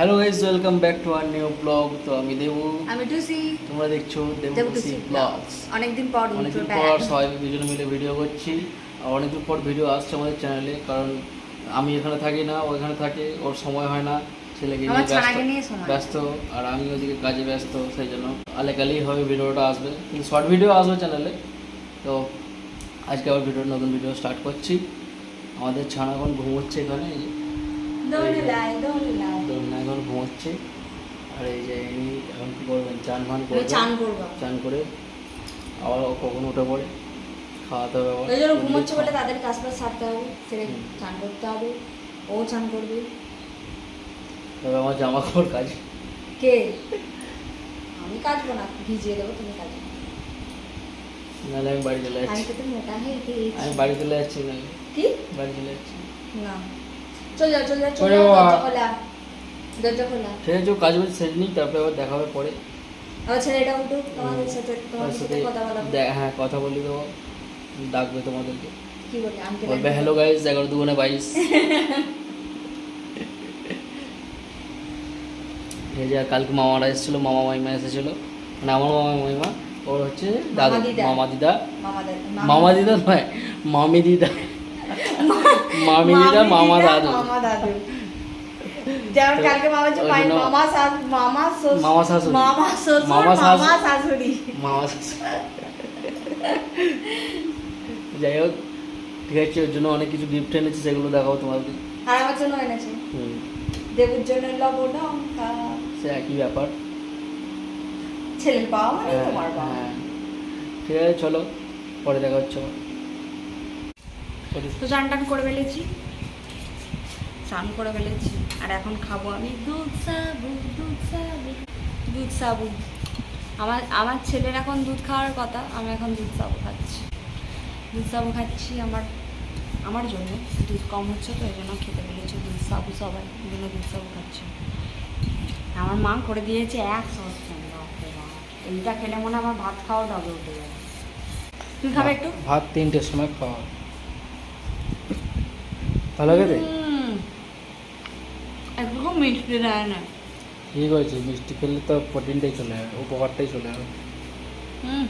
Hello guys welcome back to our new blog তো আমি দেবু। আমি টুসি। তোমরা দেখছ দেবু ব্লগস অনেকদিন পর অনেকদিন পর সবাই দুজন মিলে ভিডিও করছি। আর অনেকদিন পর ভিডিও আসছে আমাদের চ্যানেলে কারণ আমি এখানে থাকি না ও এখানে থাকে ওর সময় হয় না। ছেলেকে নিয়ে ব্যস্ত। আর আমি ওদিকে কাজে ব্যস্ত সেই জন্য আলেকালেই হবে ভিডিওটা আসবে। কিন্তু শর্ট ভিডিও আসবে চ্যানেলে তো আজকে আবার ভিডিও নতুন ভিডিও স্টার্ট করছি। আমাদের ছানা এখন ঘুমোচ্ছে এখানে। এই যে দৌড়ে লাই দৌড়ে লাই দোলনা এখন ঘুমোচ্ছে। আর এই যে ইনি এখন কি করবেন চান ফান আমি চান করে আবার কখন উঠে পড়ে? খাওয়াতে হবে আবার। ওই জন্য ঘুমোচ্ছে বলে তাদের কাজ বাজ সারতে হবে ছেলে চান করতে হবে। ও চান করবে। তবে আমার জামা কাপড় কাজ। কে? আমি কাটবো না ভিজিয়ে দেবো তুমি কাটবে নাহলে আমি বাড়ি চলে যাচ্ছি। আমি বাড়ি চলে যাচ্ছি নাহলে। কি? বাড়ি চলে যাচ্ছি। না। চল যাও চল যাও চল যাও দরজা খোলা দরজা খোলা। ঠিক আছে কাজ বাজ সেরে নিই তারপরে আবার দেখা হবে পরে। আমার ছেলেটা উঠুক তোমাদের সাথে তোমাদের সাথে সাথে কথা বলা। হ্যাঁ কথা বলি ডাকবে তোমাদেরকে। কি বলে আঙ্কেল বলবে হ্যালো গাইজ এগারো দুগুণে বাইশ। এই যে কালকে মামারা এসেছিল মামা মাইমা এসেছিল। মানে আমার মামা মাইমা ওর হচ্ছে দাদা মামা দিদা। মামা দিদা। মামা দিদা নয় মামি দিদা। মামি দিদা মামা দাদু মামা দাদু যেমন কালকে মামা যে পাই মামা শাশ- মামা শ্বশুর মামা শাশুড়ি। মামা শ্বশুর মামা শাশু- মামা শাশুড়ি। যাই হোক ঠিক আছে ওর জন্য অনেক কিছু গিফট এনেছি সেগুলো তোমাদের। আর আমার জন্য এনেছে। হুম। দেবুর জন্য সে একই ব্যাপার। ছেলের মানে হ্যাঁ, তোমার হ্যাঁ। ঠিক আছে চলো পরে দেখা হচ্ছে। তো চান টান করে ফেলেছি। চান করে ফেলেছি। আর এখন খাব আমি দুধ সাবু দুধ সাবু দুধ সাবু। আমার আমার ছেলের এখন দুধ খাওয়ার কথা আমি এখন দুধ সাবু খাচ্ছি। দুধ সাবু খাচ্ছি আমার আমার জন্য। দুধ কম হচ্ছে তো এই জন্য খেতে পেরেছি দুধ সাবু সবাই এই জন্য দুধ সাবু খাচ্ছি। আমার মা করে দিয়েছে এক সস এইটা খেলে মনে হয় আমার ভাত খাওয়া ডবে উঠে যাবে। তুই খাবে একটু? ভাত তিনটের সময় খাওয়া। ভালো হুম। একটু মিষ্টি দেয় না। ঠিক হয়েছে মিষ্টি খেলে তো প্রোটিনটাই চলে যাবে উপকারটাই চলে যাবে হুম।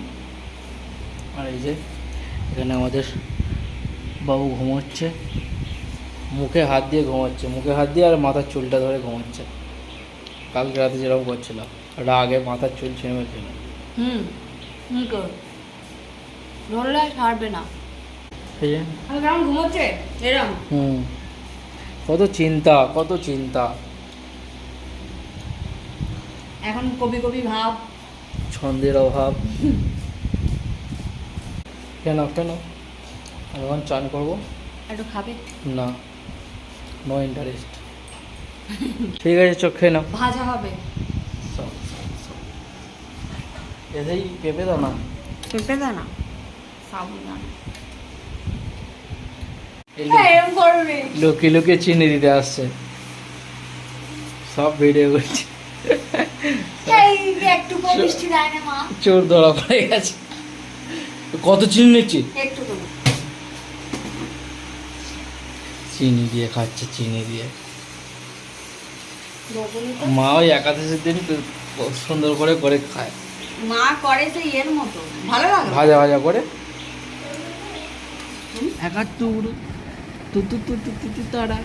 আর এই যে এখানে আমাদের বাবু ঘুমোচ্ছে। মুখে হাত দিয়ে ঘুমাচ্ছে। মুখে হাত দিয়ে আর মাথার চুলটা ধরে ঘুমাচ্ছে। কালকে রাতে যেরকম করছিলাম করছিল আগে মাথার চুল ছেড়ে ছিল হুম। হুম ধরলে ছাড়বে না। এই যে। আমি ঘুমোচ্ছে? এরম। হুম। কত চিন্তা কত চিন্তা। এখন কবি কবি ভাব। ছন্দের অভাব। কেন কেন? আমি এখন চান করব। একটু খাবে? না নো ইন্টারেস্ট ঠিক আছে চোখ খেয়ে নাও। ভাজা হবে। এসেই পেঁপে দাও না পেঁপে দে না সাবুদানা এই লো- এরম করবে। লুকিয়ে লুকিয়ে চিনি দিতে আসছে। সব ভিডিও করছে। এই যে একটু মিষ্টি দেয় না মা। চোর ধরা পড়ে গেছে। কত চিনি নিচ্ছি? চিনি দিয়ে খাচ্ছে চিনি দিয়ে। মা ওই একাদশের দিন সুন্দর করে করে খায়। মা করে সেই এর মতো। ভালো লাগে? ভাজা ভাজা করে। একাত্তর। তু তু তু তু তু তু তারা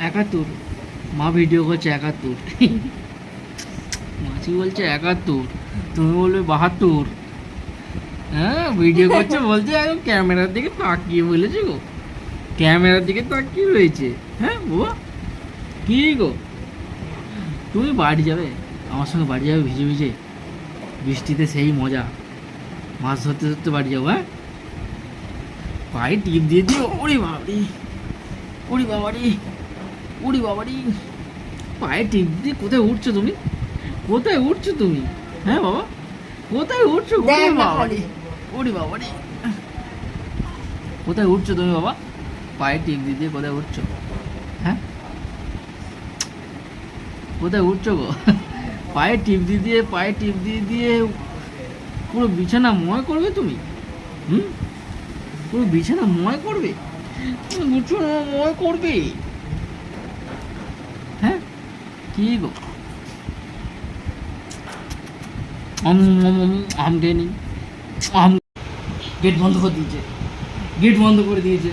একাত্তর মা ভিডিও করছে একাত্তর মাসি বলছে একাত্তর তুমি বলবে বাহাত্তর হ্যাঁ ভিডিও করছে বলছে একদম ক্যামেরার দিকে তাকিয়ে বলেছে গো ক্যামেরার দিকে তাকিয়ে রয়েছে হ্যাঁ বাবা কি গো তুমি বাড়ি যাবে আমার সঙ্গে বাড়ি যাবে ভিজে ভিজে বৃষ্টিতে সেই মজা মাছ ধরতে ধরতে বাড়ি যাব হ্যাঁ পায়ে টিপ দিয়ে দিও। ওরে বাবারি। ওরে বাবারি। ওরে বাবারি। পায়ে টিপ দিয়ে কোথায় উঠছো তুমি? কোথায় উঠছো তুমি? হ্যাঁ বাবা? কোথায় উঠছো? ওরে বাবারি। ওরে বাবারি। কোথায় উঠছো তুমি বাবা? পায়ে টিপ দিয়ে দিয়ে কোথায় উঠছো? হ্যাঁ? কোথায় উঠছো গো? পায়ে টিপ দিয়ে দিয়ে পায়ে টিপ দিয়ে দিয়ে পুরো বিছানা ময় করবে তুমি? হুম? পুরো বিছানা ময় করবে? বিছানা ময় করবে? হ্যাঁ? কি গো? আম খেয়ে নিন আম গেট বন্ধ করে দিয়েছে। গেট বন্ধ করে দিয়েছে।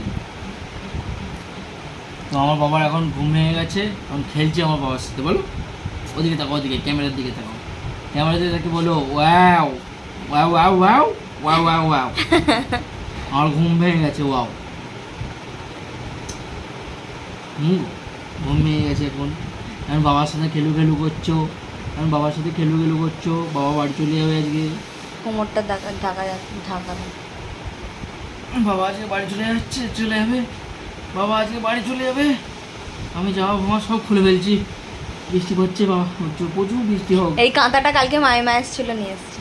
তো আমার বাবার এখন ঘুম ভেঙে গেছে। এখন খেলছে আমার বাবার সাথে, বলো। ওদিকে তাকাও, ওদিকে, ক্যামেরার দিকে তাকাও। দিকে তাকে বলো, wow wow wow wow wow wow wow. আমার ঘুম ভেঙে গেছে ওয়াও। হুম ঘুম ভেঙে গেছে এখন। এখন বাবার সাথে খেলু খেলু করছ এখন বাবার সাথে খেলু খেলু করছ বাবা বাড়ি চলে যাবে আজকে। কোমরটা ঢাকা ঢাকা যাচ্ছে ঢাকা। বাবা আজকে বাড়ি চলে যাচ্ছে চলে যাবে। বাবা আজকে বাড়ি চলে যাবে। আমি যাওয়া ফামা সব খুলে ফেলছি। বৃষ্টি পড়ছে বাবা প্রচুর প্রচুর বৃষ্টি হোক। এই কাঁথাটা কালকে মাইমা এসেছিল নিয়ে এসছে।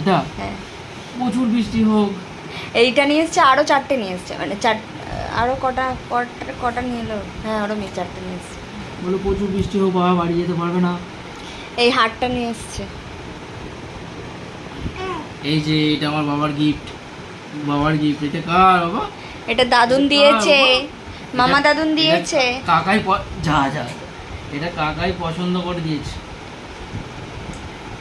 এটা? হ্যাঁ। প্রচুর বৃষ্টি হোক। এইটা নিয়ে এসছে আরও চারটে নিয়ে এসছে মানে চার আরও কটা কটা কটা নিয়ে এলো? হ্যাঁ আরও মেয়ে চারটে নিয়ে এসছে। বলে প্রচুর বৃষ্টি হোক বাবা বাড়ি যেতে পারবে না। এই হারটা নিয়ে এসছে। এই যে এটা আমার বাবার গিফট বাবার গিফট এটা কার বাবা? এটা দাদুন দিয়েছে। মামা দাদুন দিয়েছে। কাকাই যা যা। এটা কাকাই পছন্দ করে দিয়েছে।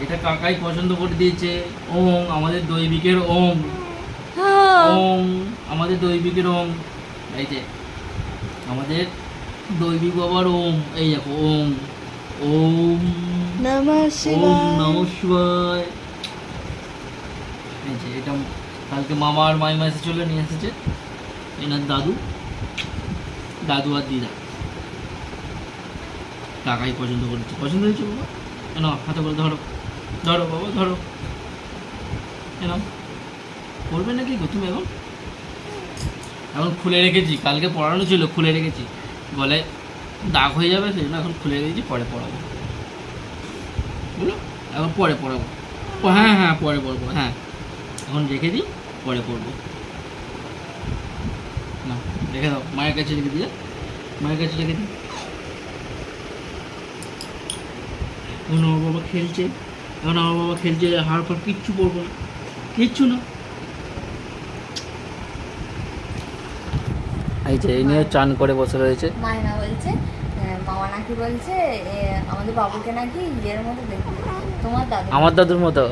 এটা কাকাই পছন্দ করে দিয়েছে। ওম আমাদের দৈবিকের ওম। ওম আমাদের দৈবিকের ওম এই যে আমাদের দৈবিক বাবার ওম এই দেখো ওম ওম নমঃ শিবায়। নম শিবায়। এই যে এটা কালকে মামা আর মাইমা এসে চলে নিয়ে এসেছে। এনার দাদু দাদু আর দিদা। কাকাই পছন্দ করেছে। পছন্দ হয়েছে বাবা? কেন হাতে করে ধরো। ধরো বাবা ধরো। কেন করবে নাকি গো তুমি এখন? এখন খুলে রেখেছি, কালকে পড়ানো ছিল, খুলে রেখেছি। বলে দাগ হয়ে যাবে, সেই জন্য এখন খুলে রেখেছি, পরে পড়াবো। বলো এখন পরে পড়াবো। হ্যাঁ হ্যাঁ পরে পড়ব হ্যাঁ। এখন রেখে দিই, পরে পড়ব। না, রেখে দাও, মায়ের কাছে রেখে দিয়ে মায়ের কাছে রেখে দিই। এখন আমার বাবা খেলছে, এখন আমার বাবা খেলছে হাড় ফাড় কিচ্ছু পড়ব না। কিচ্ছু না। এই যে এই নিয়ে চান করে বসে রয়েছে। মায়না বলছে আহ, মামা নাকি বলছে আমাদের বাবুকে নাকি ইয়ের মতো দেখতে। তোমার দাদু আমার দাদুর মতো।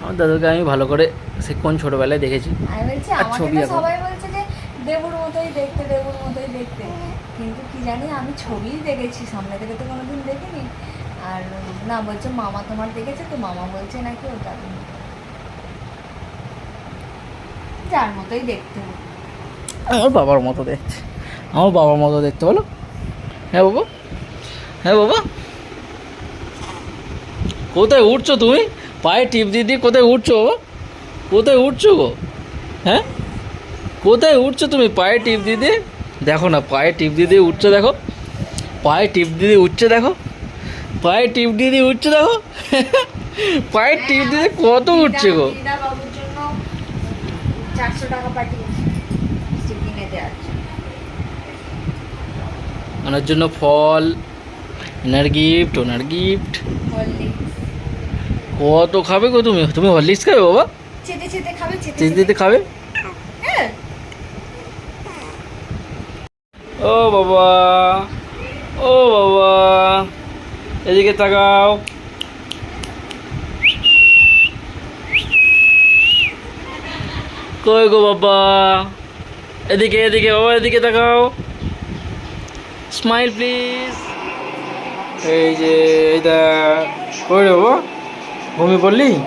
আমার দাদুকে আমি ভালো করে সে কোন ছোটবেলায় দেখেছি। আমি বলছি ছবি সবাই বলছে যে দেবুর মতোই দেখতে দেবুর মতোই দেখতে। কিন্তু কি জানি আমি ছবিই দেখেছি সামনে থেকে তো কোনোদিন দেখিনি। আর না বলছে মামা তোমার দেখেছে তো? মামা বলছে নাকি ও দাদু যার মতোই দেখতে। আমার বাবার মতো দেখতে আমার বাবার মতো দেখতে বলো। হ্যাঁ বাবা? হ্যাঁ বাবা? কোথায় উঠছো তুমি? পায়ে টিপ দিয়ে দিয়ে কোথায় উঠছো বাবা? কোথায় উঠছো গো? হ্যাঁ? কোথায় উঠছো তুমি? পায়ে টিপ দিয়ে দিয়ে? দেখো না, পায়ে টিপ দিয়ে দিয়ে উঠছো দেখো। পায়ে টিপ দিয়ে উঠছে দেখো। পায়ে টিপ দিয়ে উঠছে দেখো। পায়ে টিপ দিয়ে কত উঠছে গো? চারশো টাকা পাঠিয়েছি মিষ্টি কিনে দেওয়ার জন্য ওনার জন্য ফল ওনার গিফট ওনার গিফট কত খাবে গো তুমি? তুমি হরলিক্স খাবে বাবা? চেটে চেটে খাবে চেটে চেঁচে খাবে? হ্যাঁ। ও বাবা। ও বাবা। এদিকে তাকাও। কই গো বাবা? এদিকে এদিকে বাবা এদিকে তাকাও। স্মাইল প্লিজ এই যে এইটা কই রে বাবা ঘুমিয়ে পড়লি?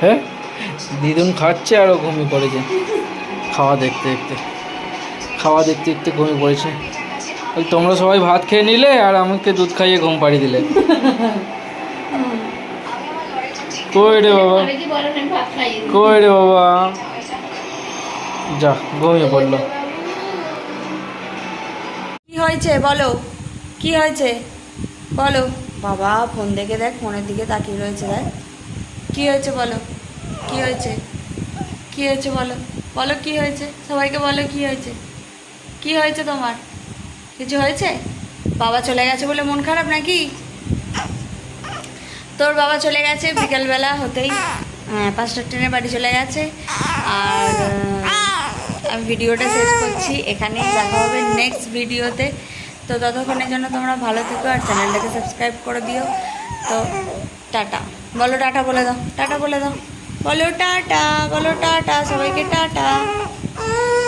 হ্যাঁ? দিদুন খাচ্ছে আরও ঘুমিয়ে পড়েছে। খাওয়া দেখতে দেখতে। খাওয়া দেখতে দেখতে ঘুমিয়ে পড়েছে। ওই তোমরা সবাই ভাত খেয়ে নিলে আর আমাকে দুধ খাইয়ে ঘুম পাড়িয়ে দিলে। কই রে বাবা? কই রে বাবা? যা ঘুমিয়ে পড়ল। হয়েছে? বলো। কি হয়েছে? বলো। বাবা, ফোন দেখে দেখ, ফোনের দিকে তাকিয়ে রয়েছে, দেখ। কি হয়েছে বলো? কি হয়েছে? কি হয়েছে বলো? বলো কি হয়েছে? সবাইকে বলো কি হয়েছে? কি হয়েছে তোমার? কিছু হয়েছে? বাবা চলে গেছে বলে মন খারাপ নাকি? তোর বাবা চলে গেছে বিকেলবেলা হতেই। হ্যাঁ পাঁচটা ট্রেনে বাড়ি চলে গেছে। আর আমি ভিডিওটা শেষ করছি। এখানেই দেখা হবে নেক্সট ভিডিওতে। তো ততক্ষণের জন্য তোমরা ভালো থেকো আর চ্যানেলটাকে সাবস্ক্রাইব করে দিও। তো টাটা। বলো টাটা বলে দাও। টাটা বলে দাও। বলো টাটা। বলো টাটা। সবাইকে টাটা।